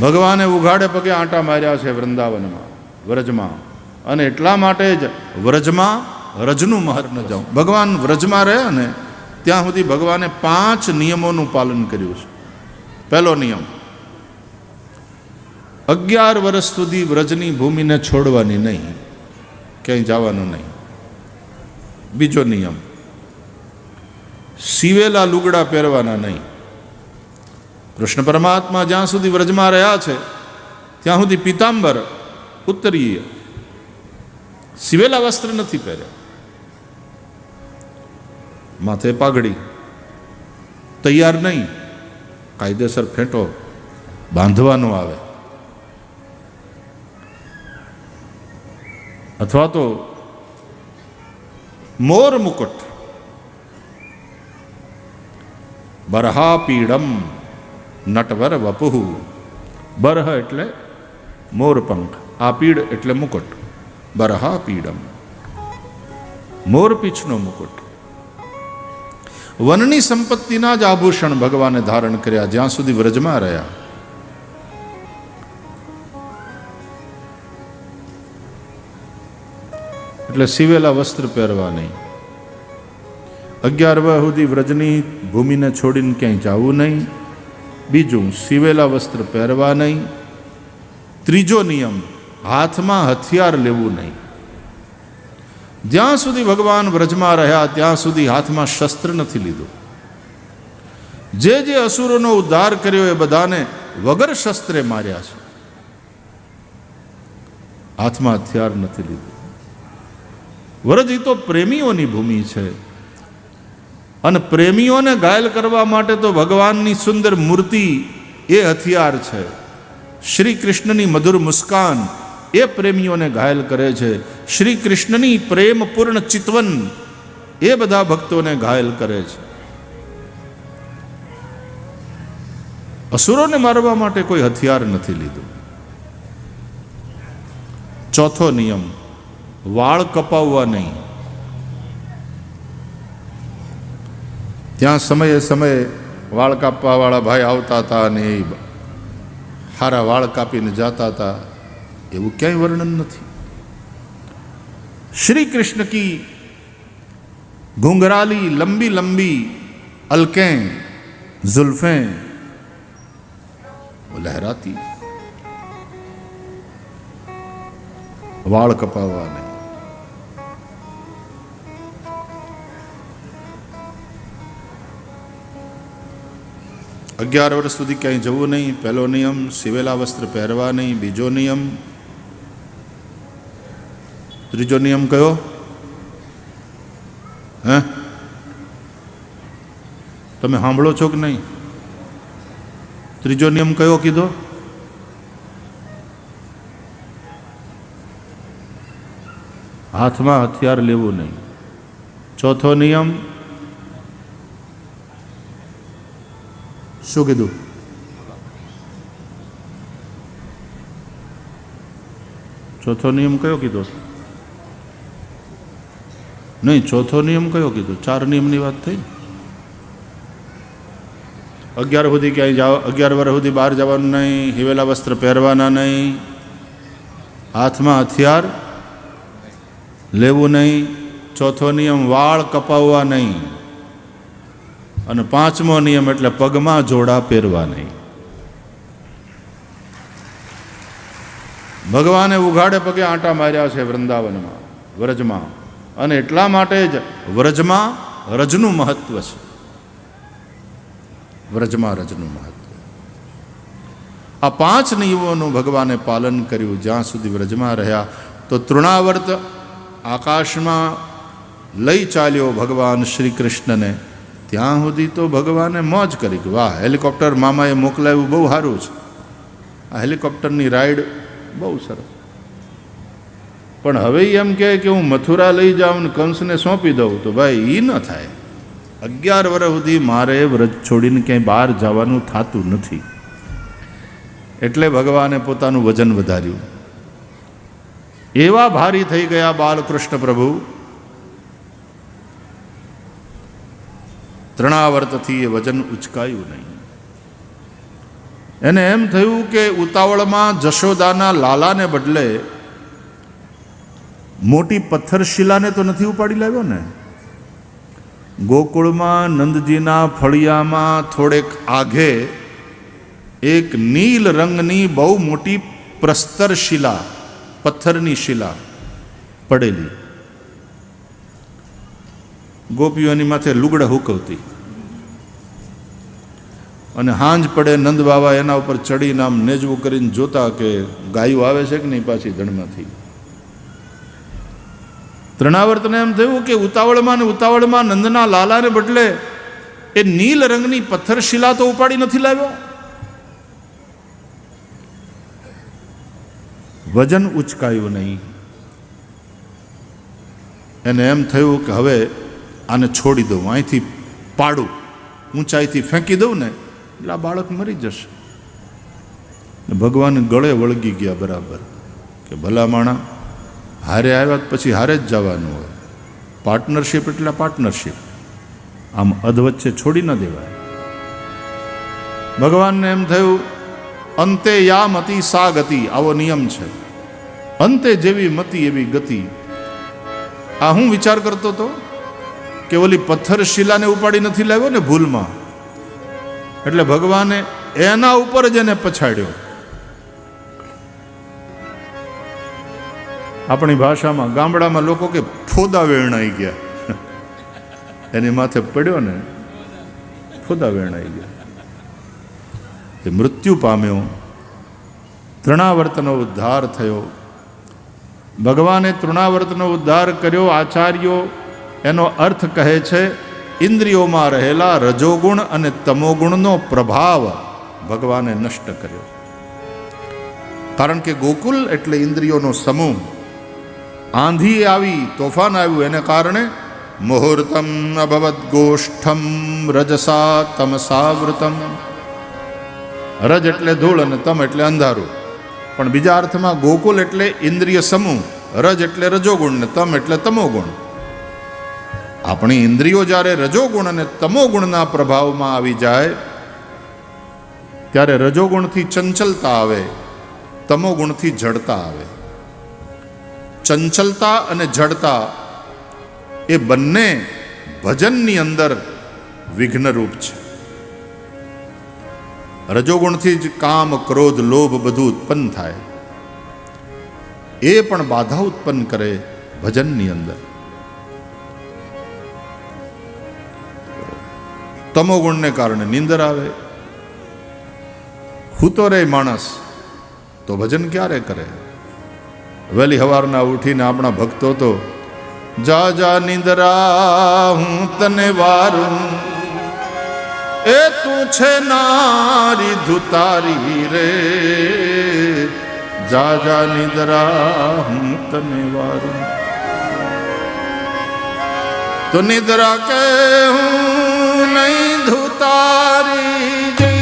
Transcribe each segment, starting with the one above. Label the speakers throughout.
Speaker 1: ભગવાને ઉઘાડે પગે આંટા માર્યા છે વૃંદાવનમાં, વ્રજમાં. અને એટલા માટે જ વ્રજમાં રજનું મહર ન જાઉં. ભગવાન વ્રજમાં રહે ને ત્યાં સુધી ભગવાને પાંચ નિયમોનું પાલન કર્યું છે. પહેલો નિયમ, અગિયાર વર્ષ સુધી વ્રજની ભૂમિને છોડવાની નહીં, ક્યાંય જવાનું નહીં. બીજો નિયમ સીવેલા લુગડા પહેરવાના નહીં. કૃષ્ણ પરમાત્મા જ્યાં સુધી વ્રજમાં રહ્યા છે, ત્યાં સુધી પિતાંબર ઉત્તરીય સિવેલા વસ્ત્ર નથી પહેર્યા. માથે પાઘડી, તૈયાર નહીં, કાયદેસર ફેંટો બાંધવાનો આવે. અથવા તો મોર મુકુટ, બરહાપીડમ નટવર વપુહુ. બરહ એટલે મોરપંખ, આ પીડ એટલે મુકુટ. બરહાપીડમ મોરપીછનો મુકુટ. વનની સંપત્તિના જ આભૂષણ ભગવાને ધારણ કર્યા જ્યાં સુધી વ્રજમાં રહ્યા. એટલે સીવેલા વસ્ત્ર પહેરવા નહીં અગિયાર સુધી વ્રજની ભૂમિને છોડીને ક્યાંય જવું નહીં. બીજું સીવેલા વસ્ત્ર પહેરવા નહીં. ત્રીજો નિયમ, હાથમાં હથિયાર લેવું નહીં. જ્યાં સુધી ભગવાન વ્રજમાં રહ્યા, ત્યાં સુધી હાથમાં શસ્ત્ર નથી લીધું. જે જે અસુરોનો ઉદ્ધાર કર્યો એ બધાને વગર શસ્ત્રે માર્યા છે. હાથમાં હથિયાર નથી લીધું. વ્રજ એ તો પ્રેમીઓની ભૂમિ છે. અને પ્રેમીઓને ઘાયલ કરવા માટે તો ભગવાનની સુંદર મૂર્તિ એ હથિયાર છે. શ્રી કૃષ્ણની મધુર મુસ્કાન એ પ્રેમીઓને ઘાયલ કરે છે. શ્રી કૃષ્ણની પ્રેમપૂર્ણ ચિતવન એ બધા ભક્તોને ઘાયલ કરે છે. અસુરોને મારવા માટે કોઈ હથિયાર નથી લીધું. ચોથો નિયમ, વાળ કપાવવા નહીં. ત્યાં સમયે સમયે વાળ કાપવાવાળા ભાઈ આવતા હતા અને એ હારા વાળ કાપીને જતા હતા એવું ક્યાંય વર્ણન નથી શ્રી કૃષ્ણ કી घुंघराली लंबी लंबी अलकें जुल्फें वो लहराती વાળ કપાવવા નહીં અગિયાર વર્ષ સુધી ક્યાંય જવું નહીં, પહેલો નિયમ, સિવેલા વસ્ત્ર પહેરવા નહીં, બીજો નિયમ. ત્રીજો નિયમ કયો? હે? તમે સાંભળો છો કે નહીં? ત્રીજો નિયમ કયો કીધો? હાથમાં હથિયાર લેવું નહીં. ચોથો નિયમ શું કીધું ચોથો નિયમ કયો કીધો નહીં ચોથો નિયમ કયો કીધો ચાર નિયમની વાત થઈ અગિયાર સુધી ક્યાંય જાવ અગિયાર વર્ષ સુધી બહાર જવાનું નહીં હિવેલા વસ્ત્ર પહેરવાના નહીં હાથમાં હથિયાર લેવું નહીં ચોથો નિયમ વાળ કપાવવા નહીં અને પાંચમો નિયમ એટલે પગમાં જોડા પહેરવા નહીં ભગવાને ઉઘાડે પગે આંટા માર્યા છે વૃંદાવનમાં, વ્રજમાં. અને એટલા માટે જ વ્રજમાં રજનું મહત્વ છે. વ્રજમાં રજનું મહત્વ. આ પાંચ નિયમોનું ભગવાને પાલન કર્યું જ્યાં સુધી વ્રજમાં રહ્યા, તો તૃણાવર્ત આકાશમાં લઈ ચાલ્યો ભગવાન શ્રી કૃષ્ણને ત્યાં સુધી તો ભગવાને મોજ કરી કે વાહ, હેલિકોપ્ટર મામાએ મોકલાવ્યું બહુ સારું છે. આ હેલિકોપ્ટરની રાઈડ બહુ સરસ. પણ હવે એમ કહે કે હું મથુરા લઈ જાઉં ને કંસને સોંપી દઉં, તો ભાઈ એ ન થાય. અગિયાર વર્ષ સુધી મારે વ્રજ છોડીને ક્યાંય બહાર જવાનું થતું નથી. એટલે ભગવાને પોતાનું વજન વધાર્યું. એવા ભારી થઈ ગયા બાલકૃષ્ણ પ્રભુ. ત્રણાવર્તથી એ વજન ઉચકાયું નહીં. એને એમ થયું કે ઉતાવળમાં જશોદાના લાલાને બદલે મોટી પથ્થરશિલાને તો નથી ઉપાડી લાવ્યો ને? ગોકુળમાં નંદજીના ફળિયામાં થોડેક આઘે એક નીલ રંગની બહુ મોટી પ્રસ્તર શિલા પથ્થરની શિલા પડેલી. ગોપીઓની માથે લુગડા હુકવતી. અને હાંજ પડે નંદ બાવા એના ઉપર ચડીને આમ નેજવું કરીને જોતા કે ગાયું આવે છે કે નહીં પાછી ધણમાંથી? તૃણાવર્તને એમ થયું કે ઉતાવળમાં ને ઉતાવળમાં નંદના લાલાને બદલે એ નીલ રંગની પથ્થરશિલા તો ઉપાડી નથી લાવ્યો. વજન ઉચકાયું નહીં. એને એમ થયું કે હવે આને છોડી દઉં, અહીંથી પાડું, ઊંચાઈથી ફેંકી દઉં ને, એટલે આ બાળક મરી જશે. ભગવાન ગળે વળગી ગયા બરાબર, કે ભલા માણા, હારે આવ્યા પછી હારે જ જવાનું હોય. પાર્ટનરશિપ એટલે પાર્ટનરશિપ આમ અધવચ્ચે છોડી ન દેવાય. ભગવાનને એમ થયું, અંતે યા મતિ સા ગતિ આવો નિયમ છે. અંતે જેવી મતિ એવી ગતિ. આ હું વિચાર કરતો હતો કે ઓલી પથ્થર શિલાને ઉપાડી નથી લાવ્યો ને ભૂલમાં? એટલે ભગવાને એના ઉપર જ એને પછાડ્યો. આપણી ભાષામાં, ગામડામાં લોકો કે ફોદા વેરણાઈ ગયા. એની માથે પડ્યો ને, ફોદા વેરણાઈ ગયા. એ મૃત્યુ પામ્યો. તૃણાવર્તનો ઉદ્ધાર થયો. ભગવાને તૃણાવર્તનો ઉદ્ધાર કર્યો, આચાર્યો એનો અર્થ કહે છે, ઇન્દ્રિયોમાં રહેલા રજોગુણ અને તમોગુણનો પ્રભાવ ભગવાને નષ્ટ કર્યો. કારણ કે ગોકુલ એટલે ઇન્દ્રિયોનો સમૂહ. આંધી આવી, તોફાન આવ્યું એને કારણે મુહૂર્તમ અભવત ગોષ્ઠમ રજસા તમસાવૃતમ. રજ એટલે ધૂળ અને તમ એટલે અંધારું. પણ બીજા અર્થમાં ગોકુલ એટલે ઇન્દ્રિય સમૂહ, રજ એટલે રજોગુણ ને તમ એટલે તમોગુણ. આપણી ઇન્દ્રિયો જ્યારે રજોગુણ અને તમોગુણના પ્રભાવમાં આવી જાય, ત્યારે રજોગુણથી ચંચલતા આવે તમોગુણથી જડતા આવે. ચંચલતા અને જડતા એ બંને ભજનની અંદર વિઘ્નરૂપ છે. રજોગુણથી જ કામ, ક્રોધ, લોભ બધું ઉત્પન્ન થાય. એ પણ બાધા ઉત્પન્ન કરે ભજનની અંદર. તમોગુણને કારણે નીંદર આવે. હૂતો રે માણસ, તો ભજન ક્યારે કરે? વહેલી હવારના ઉઠીને આપણા ભક્તો તો, જા જા, નિંદરા, હું તને વારું. એ તું છે નારી ધુતારી રે. જા જા, નિંદરા, હું તને વારું. તો નિંદરા કે હું નહીં ધુતારી જી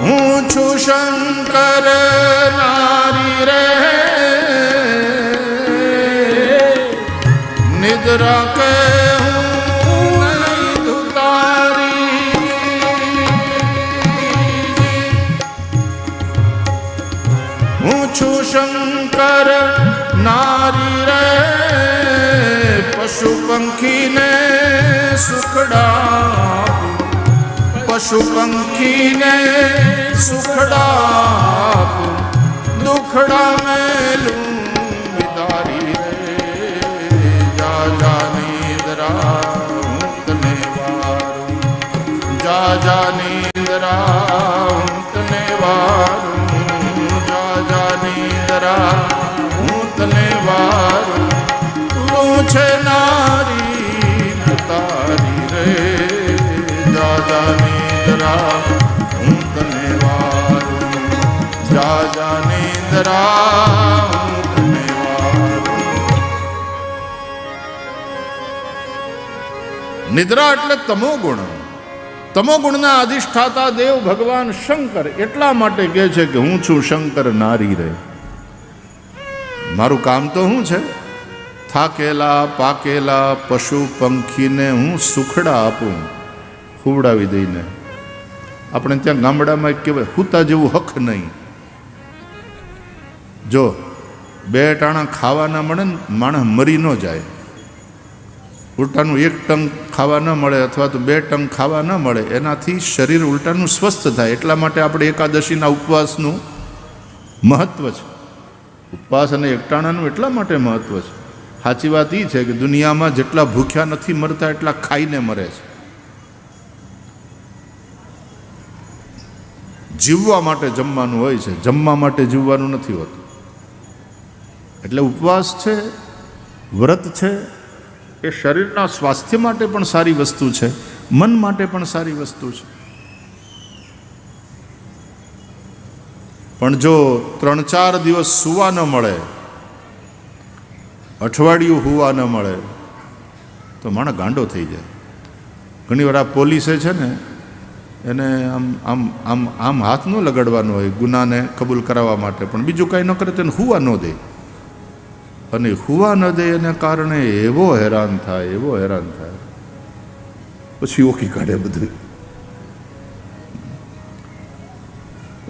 Speaker 1: હું છું શંકર નારી રે નિદ્રા કે હું પંખીને સુખડા પશુ પંખીને સુખડા દુખડા મેલું નિદ્રા હું તને વારું. જા જા નિદ્રા એટલે તમો ગુણ. તમો ગુણના અધિષ્ઠાતા દેવ ભગવાન શંકર એટલા માટે કહે છે કે હું છું શંકર નારી રે. મારું કામ તો શું છે? થાકેલા, પાકેલા પશુ પંખીને હું સુખડા આપું ખુવડાવી દઈને. આપણે ત્યાં ગામડામાં એક કહેવાય, હુતા જેવું હક નહીં. જો બે ટાણા ખાવા ના મળે ને, માણસ મરી ન જાય. ઉલટાનું એક ટંગ ખાવા ન મળે અથવા તો બે ટંગ ખાવા ન મળે, એનાથી શરીર ઉલટાનું સ્વસ્થ થાય. એટલા માટે આપણે એકાદશીના ઉપવાસનું મહત્વ છે. ઉપવાસ અને એકટાણાનું એટલા માટે મહત્વ છે. સાચી વાત એ છે કે દુનિયામાં જેટલા ભૂખ્યા નથી મરતા, એટલા ખાઈને મરે છે. જીવવા માટે જમવાનું હોય છે. જમવા માટે જીવવાનું નથી હોતું. એટલે ઉપવાસ છે, વ્રત છે, એ શરીરના સ્વાસ્થ્ય માટે પણ સારી વસ્તુ છે, મન માટે પણ સારી વસ્તુ છે. પણ જો ત્રણ ચાર દિવસ સુવા ન મળે, અઠવાડિયું હોવા ન મળે, તો માણસ ગાંડો થઈ જાય. ઘણીવાર આ પોલીસે છે ને એને આમ આમ આમ આમ હાથ ન લગાડવાનો હોય ગુનાને કબૂલ કરાવવા માટે. પણ બીજું કાંઈ ન કરે તેને હુવા ન દે. અને હુવા ન દે એને કારણે એવો હેરાન થાય, એવો હેરાન થાય. પછી ઓકી કાઢે બધું.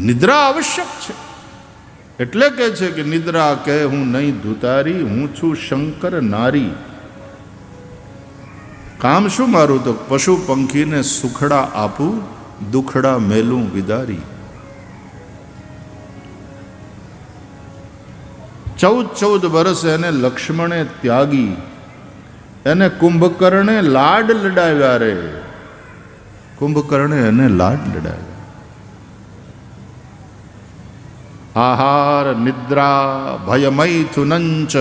Speaker 1: નિદ્રા આવશ્યક છે. એટલે કે છે કે નિદ્રા કે હું નહીં ધુતારી, હું છું શંકર નારી. કામ શું મારું તો પશુ પંખીને સુખડા આપું? દુખડા મેલું વિદારી. ચૌદ ચૌદ વર્ષ એને લક્ષ્મણે ત્યાગી. એને કુંભકર્ણે લાડ લડાવ્યા રે. કુંભકર્ણે એને લાડ લડાવ્યા. આહાર, નિદ્રા, ભયમૈથુનંચ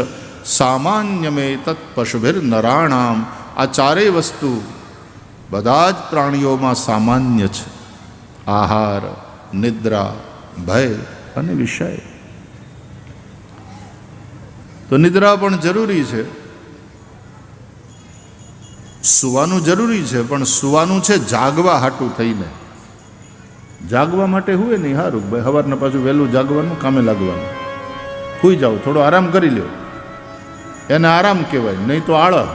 Speaker 1: સામાન્યમે તત્ તત્પશુભિર નરાણામ આ ચારેય વસ્તુ બધા જ પ્રાણીઓમાં સામાન્ય છે. આહાર, નિદ્રા, ભય અને વિષય. તો નિદ્રા પણ જરૂરી છે. સુવાનું જરૂરી છે, પણ સુવાનું છે જાગવા હાટું થઈને. જાગવા માટે હુએ નહીં સારું ભાઈ સવારના પાછું વહેલું જાગવાનું, કામે લાગવાનું. સુઈ જાઓ થોડો આરામ કરી લ્યો. એને આરામ કહેવાય, નહીં તો આળહ.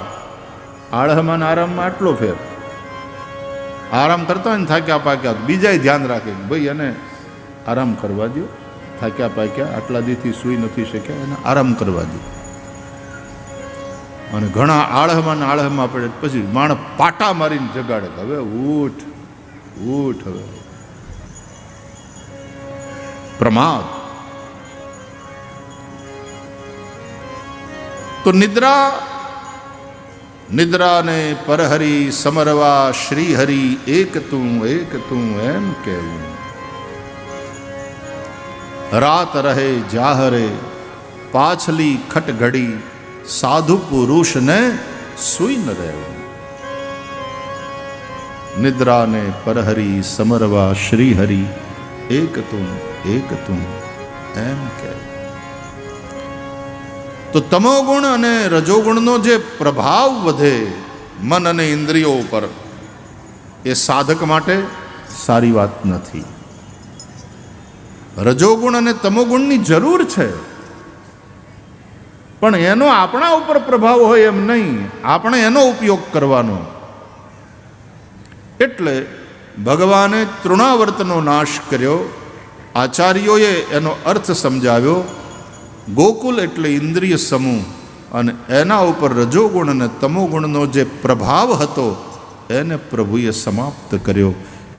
Speaker 1: આળહમાં આરામમાં આટલો ફેર. આરામ કરતા હોય ને થાક્યા પાક્યા બીજાય ધ્યાન રાખે ભાઈ એને આરામ કરવા દો થાક્યા પાક્યા, આટલા દીથી સૂઈ નથી શક્યા, એને આરામ કરવા દો અને ઘણા આળહમાં ને આળહમાં પડે પછી માણસ પાટા મારીને જગાડે હવે ઊઠ ઉઠ હવે. પ્રમાદ. તો નિદ્રા નિદ્રાને પરહરી સમરવા શ્રીહરિ એક તું એક તું એમ કહેવું રાત રહે જાહરે, પાછલી ખટઘડી સાધુ પુરુષને સુઈ ન રહેવું. નિદ્રાને પરહરી સમરવા શ્રીહરિ એક તું એક તું એમ કહેવું તો તમોગુણ અને રજોગુણનો જે પ્રભાવ વધે મન અને ઇન્દ્રિયો ઉપર, એ સાધક માટે સારી વાત નથી. રજોગુણ અને તમોગુણની જરૂર છે. પણ એનો આપણા ઉપર પ્રભાવ હોય એમ નહીં. આપણે એનો ઉપયોગ કરવાનો. એટલે ભગવાને તૃણાવર્તનો નાશ કર્યો. આચાર્યોએ એનો અર્થ સમજાવ્યો. ગોકુલ એટલે ઇન્દ્રિય સમૂહ અને એના ઉપર રજોગુણ અને તમોગુણનો જે પ્રભાવ હતો, એને પ્રભુએ સમાપ્ત કર્યો.